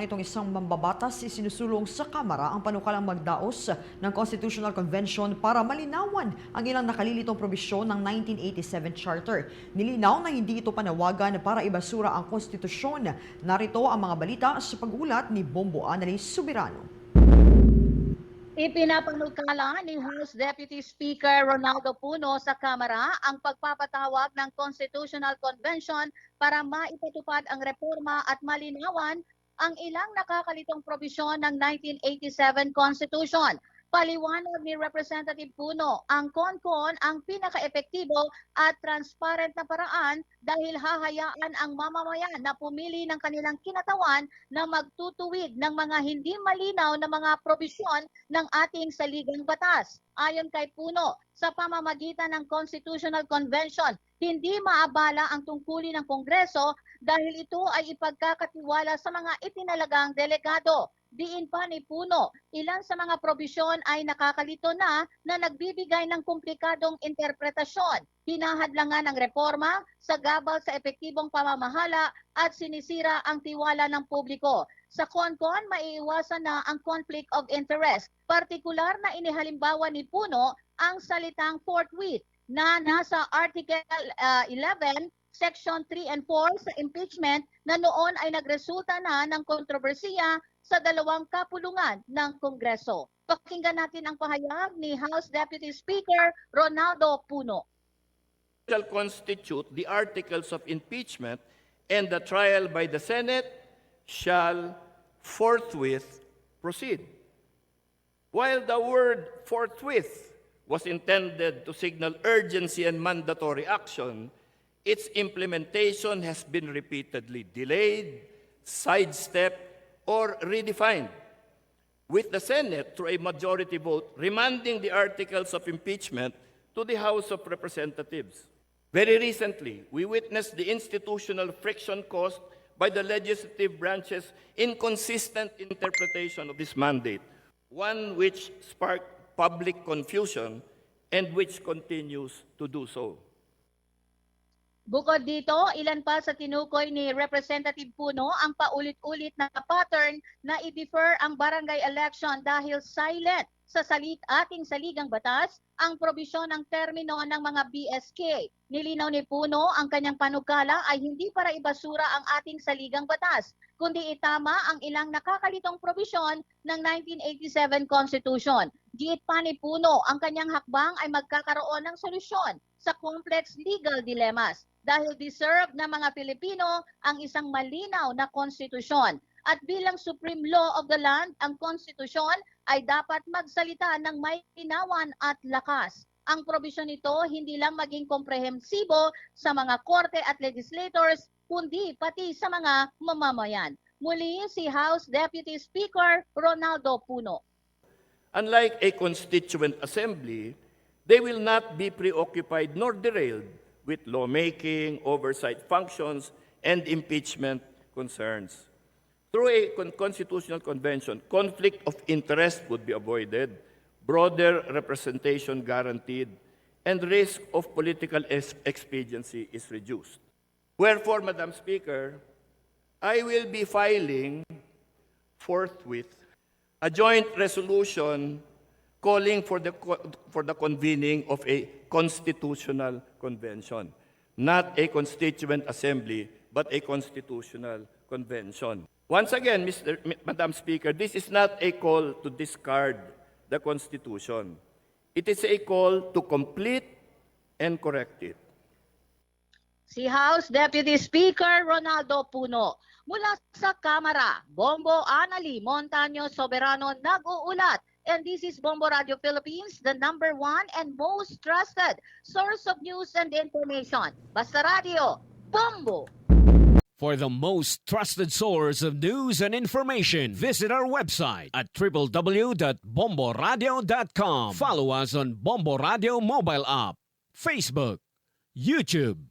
Itong isang mambabatas isinusulong sa Kamara ang panukalang magdaos ng Constitutional Convention para malinawan ang ilang nakalilitong probisyon ng 1987 Charter. Nilinaw na hindi ito panawagan para ibasura ang konstitusyon. Narito ang mga balita sa pagulat ni Bombo Annalise Subirano. Ipinapanukala ni House Deputy Speaker Ronaldo Puno sa Kamara ang pagpapatawag ng Constitutional Convention para maipatupad ang reforma at malinawan ang ilang nakakalitong probisyon ng 1987 Constitution. Paliwanag ni Representative Puno, ang CONCON ang pinaka-epektibo at transparent na paraan dahil hahayaan ang mamamayan na pumili ng kanilang kinatawan na magtutuwid ng mga hindi malinaw na mga probisyon ng ating saligang batas. Ayon kay Puno, sa pamamagitan ng Constitutional Convention, hindi maabala ang tungkulin ng Kongreso dahil ito ay ipagkakatiwala sa mga itinalagang delegado. Diin pa ni Puno, ilan sa mga probisyon ay nakakalito na na nagbibigay ng komplikadong interpretasyon, hinahadlangan ng reforma, sagabal sa epektibong pamamahala at sinisira ang tiwala ng publiko. Sa CONCON, maiiwasan na ang conflict of interest. Partikular na inihalimbawa ni Puno ang salitang forthwith na nasa Article uh, 11 Section 3 and 4 sa impeachment na noon ay nagresulta na ng kontrobersiya sa dalawang kapulungan ng Kongreso. Pakinggan natin ang pahayag ni House Deputy Speaker Ronaldo Puno. shall constitute the articles of impeachment, and the trial by the Senate shall forthwith proceed. While the word forthwith was intended to signal urgency and mandatory action, its implementation has been repeatedly delayed, sidestepped, or redefined. With the Senate, through a majority vote, remanding the articles of impeachment to the House of Representatives. Very recently, we witnessed the institutional friction caused by the legislative branch's inconsistent interpretation of this mandate, one which sparked public confusion and which continues to do so. Bukod dito, ilan pa sa tinukoy ni Representative Puno ang paulit-ulit na pattern na i-defer ang barangay election dahil silent sa salit ating saligang batas ang probisyon ng termino ng mga BSK. Nilinaw ni Puno ang kanyang panukala ay hindi para ibasura ang ating saligang batas, kundi itama ang ilang nakakalitong probisyon ng 1987 Constitution. Giit pa ni Puno, ang kanyang hakbang ay magkakaroon ng solusyon sa complex legal dilemmas dahil deserve ng mga Pilipino ang isang malinaw na konstitusyon. At bilang supreme law of the land, ang konstitusyon ay dapat magsalita ng may linawan at lakas. Ang probisyon nito hindi lang maging komprehensibo sa mga korte at legislators, kundi pati sa mga mamamayan. Muli si House Deputy Speaker Ronaldo Puno. Unlike a constituent assembly, they will not be preoccupied nor derailed with lawmaking, oversight functions, and impeachment concerns. Through a con- constitutional convention, conflict of interest would be avoided, broader representation guaranteed, and risk of political ex- expediency is reduced. Wherefore, Madam Speaker, I will be filing forthwith a joint resolution calling for the, for the convening of a constitutional convention. Not a constituent assembly, but a constitutional convention. Once again, Mr. Madam Speaker, this is not a call to discard the Constitution. It is a call to complete and correct it. Si House Deputy Speaker Ronaldo Puno. Mula sa Kamara, Bombo Anali Montaño Soberano nag-uulat. And this is Bombo Radio Philippines, the number one and most trusted source of news and information. Basta Radio, Bombo! For the most trusted source of news and information, visit our website at www.bomboradio.com. Follow us on Bombo Radio mobile app, Facebook, YouTube,